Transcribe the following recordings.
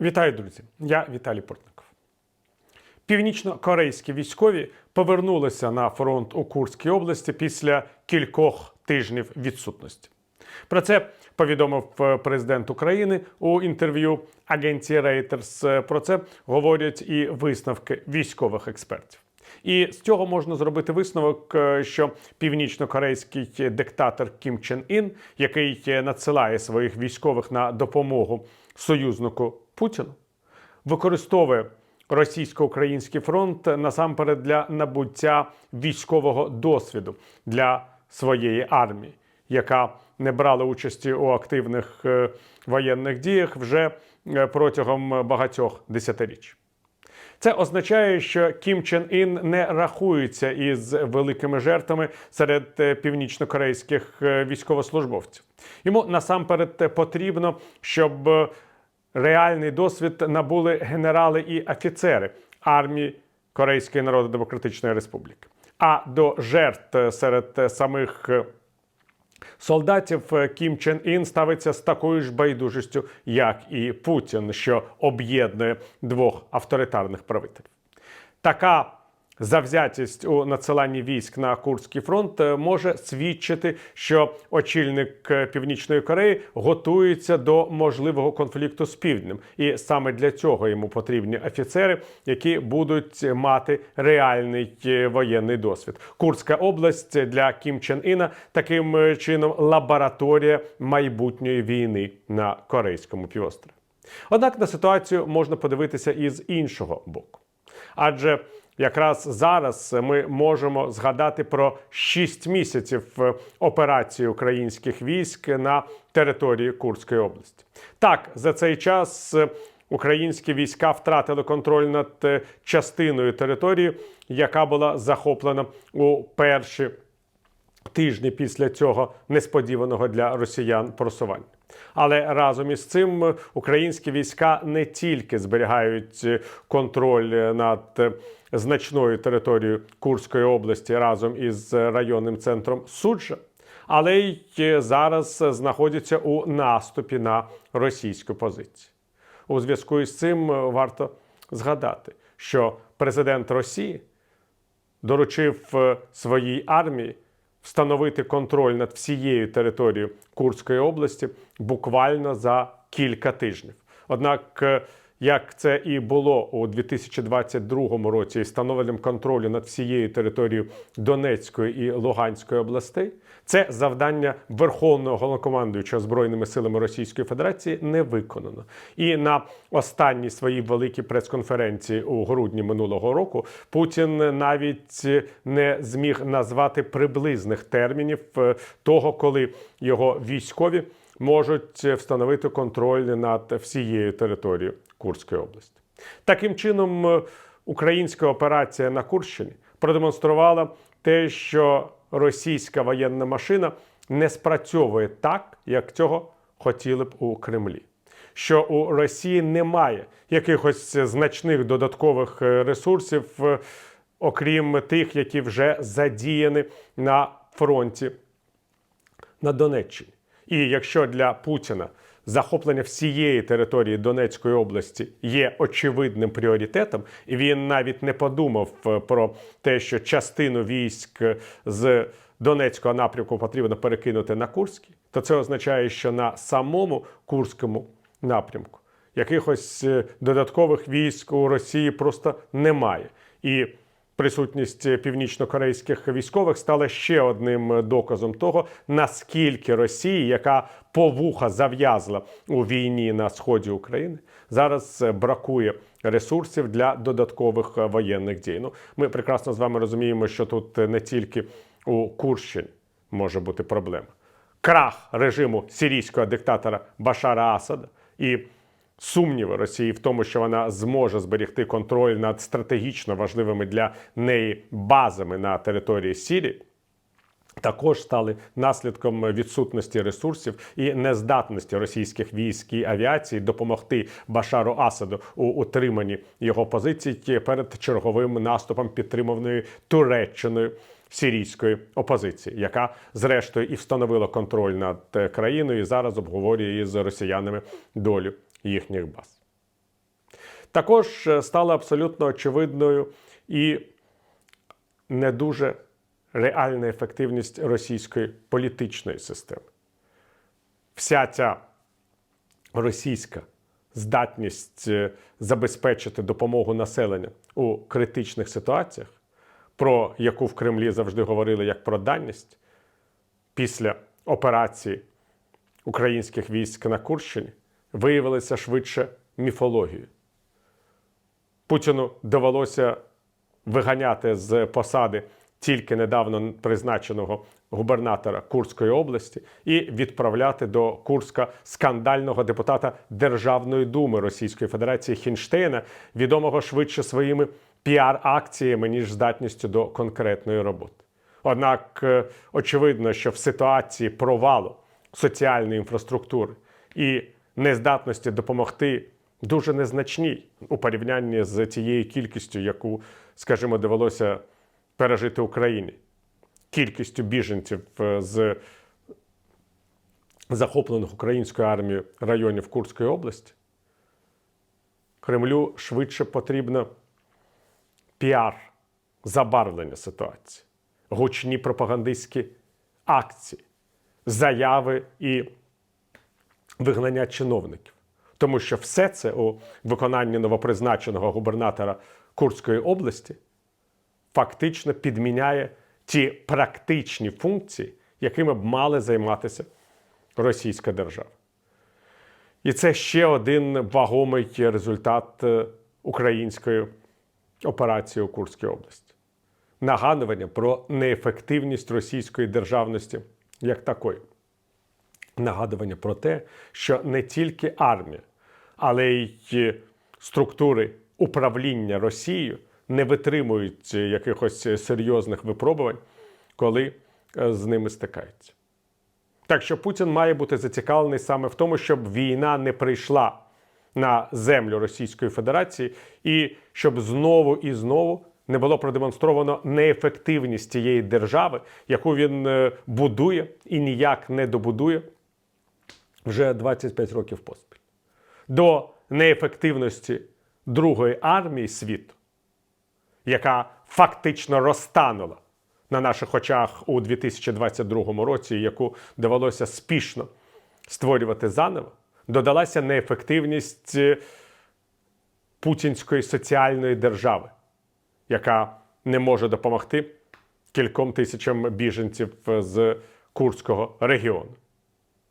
Вітаю, друзі! Я Віталій Портников. Північно-корейські військові повернулися на фронт у Курській області після кількох тижнів відсутності. Про це повідомив е, президент України у інтерв'ю агенції Reuters. Про це говорять і висновки військових експертів. І з цього можна зробити висновок, е, що північно-корейський диктатор Кім Чен Ін, який е, надсилає своїх військових на допомогу союзнику Путіну, використовує російсько-український фронт насамперед для набуття військового досвіду для своєї армії, яка не брала участі у активних е, воєнних діях вже е, протягом багатьох десятиріч. Це означає, що Кім Чен Ін не рахується із великими жертвами серед е, північно-корейських військовослужбовців. Йому насамперед потрібно, щоб реальний досвід набули генерали і офіцери армії Корейської Народно-Демократичної Республіки. А до жертв серед самих е, солдатів е, Кім Чен Ін ставиться з такою ж байдужістю, як і Путін, що об'єднує двох авторитарних правителів. Така завзятість у надсиланні військ на Курський фронт е, може свідчити, що очільник е, Північної Кореї готується до можливого конфлікту з півднем, і саме для цього йому потрібні офіцери, які будуть мати реальний е, воєнний досвід. Курська область для Кім Чен Іна таким чином лабораторія майбутньої війни на Корейському півострові. Однак на ситуацію можна подивитися і з іншого боку. Адже якраз зараз ми можемо згадати про 6 місяців е, операції українських військ на території Курської області. Так, за цей час е, українські війська втратили контроль над е, частиною території, яка була захоплена у перші тижні після цього несподіваного для росіян просування. Але разом із цим українські війська не тільки зберігають контроль над значною територією Курської області разом із районним центром Суджа, але й зараз знаходяться у наступі на російську позицію. У зв'язку із цим варто згадати, що президент Росії доручив своїй армії встановити контроль над всією територією Курської області буквально за кілька тижнів. Однак, е, як це і було у 2022 році, із встановленням контролю над всією територією Донецької і Луганської областей, це завдання Верховного головнокомандуючого збройними силами Російської Федерації не виконано. І на останній своїй великій прес-конференції у грудні минулого року Путін навіть не зміг назвати приблизних термінів е, того, коли його військові можуть встановити контроль над всією територією Курської області. Таким чином, українська операція на Курщині продемонструвала те, що російська воєнна машина не спрацьовує так, як цього хотіли б у Кремлі. Що у Росії немає якихось значних додаткових е, ресурсів, е, окрім тих, які вже задіяні на фронті на Донеччині. І якщо для Путіна захоплення всієї території Донецької області є очевидним пріоритетом, і він навіть не подумав е, про те, що частину військ з Донецького напрямку потрібно перекинути на Курський, то це означає, що на самому Курському напрямку якихось е, додаткових військ у Росії просто немає. І Присутність північно-корейських військових стала ще одним доказом того, наскільки Росія, яка повуха зав'язла у війні на сході України, зараз бракує ресурсів для додаткових воєнних дій. Ну, ми прекрасно з вами розуміємо, що тут не тільки у Курщині може бути проблема. Крах режиму сирійського диктатора Башара Асада і сумніви Росії в тому, що вона зможе зберегти контроль над стратегічно важливими для неї базами на території Сірії. Також стали наслідком відсутності ресурсів і нездатності російських військ і авіації допомогти Башару Асаду у утриманні його позицій перед черговим наступом підтриманої Туреччиною сирійської опозиції, яка зрештою і встановила контроль над е, країною і зараз обговорює із росіянами долю їхніх баз. також е, стала абсолютно очевидною і не дуже реальна ефективність російської політичної системи. Вся ця російська здатність е, забезпечити допомогу населенню у критичних ситуаціях, про яку в Кремлі завжди говорили як про даність, після операції українських військ на Курщині виявилася швидше міфологією. Путіну довелося виганяти з посади тільки недавно призначеного губернатора Курської області і відправляти до Курська скандального депутата Державної думи Російської Федерації Хінштейна, відомого швидше своїми піар-акціями, ніж здатністю до конкретної роботи. Однак е, очевидно, що в ситуації провалу соціальної інфраструктури і нездатності допомогти дуже незначній у порівнянні з тією кількістю, яку, скажімо, довелося пережити Україні, кількістю біженців е, з захоплених українською армією районів Курської області, Кремлю швидше потрібно піар забарвлення ситуації, гучні пропагандистські акції, заяви і вигнання чиновників. Тому що все це у виконанні новопризначеного губернатора Курської області фактично підміняє ті практичні функції, якими б мали займатися Російська держава. І це ще один вагомий результат е, української операції у Курській області. Нагадування про неефективність російської державності як такої. Нагадування про те, що не тільки армія, але й структури управління Росією не витримують якихось серйозних випробувань, коли е, з ними стикаються. Так що Путін має бути зацікавлений саме в тому, щоб війна не прийшла на землю Російської Федерації, і щоб знову і знову не було продемонстровано неефективність тієї держави, яку він е, будує і ніяк не добудує вже 25 років поспіль. До неефективності Другої армії світу, яка фактично розтанула на наших очах у 2022 році, яку довелося спішно створювати заново, додалася неефективність е, путінської соціальної держави, яка не може допомогти кільком тисячам біженців з Курського регіону.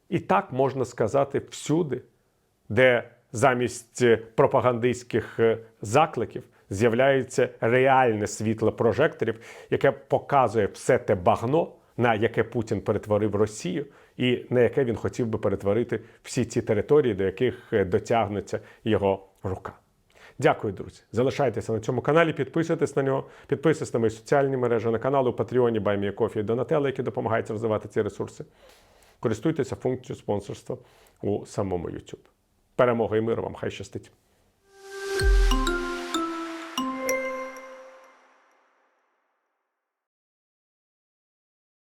І так можна сказати всюди, де замість е, пропагандистських е, закликів з'являється реальне світло прожекторів, яке показує все те багно, на яке Путін перетворив Росію, і на яке він хотів би перетворити всі ці території, до яких е, дотягнеться його рука. Дякую, друзі. Залишайтеся на цьому каналі, підписуйтесь на нього, підписуйтесь на мої соціальні мережі, на канал у Патреоні, Баймія Кофі і Донателло, які допомагають розвивати ці ресурси. Користуйтеся функцією спонсорства у самому YouTube. Перемоги і миру вам! Хай щастить!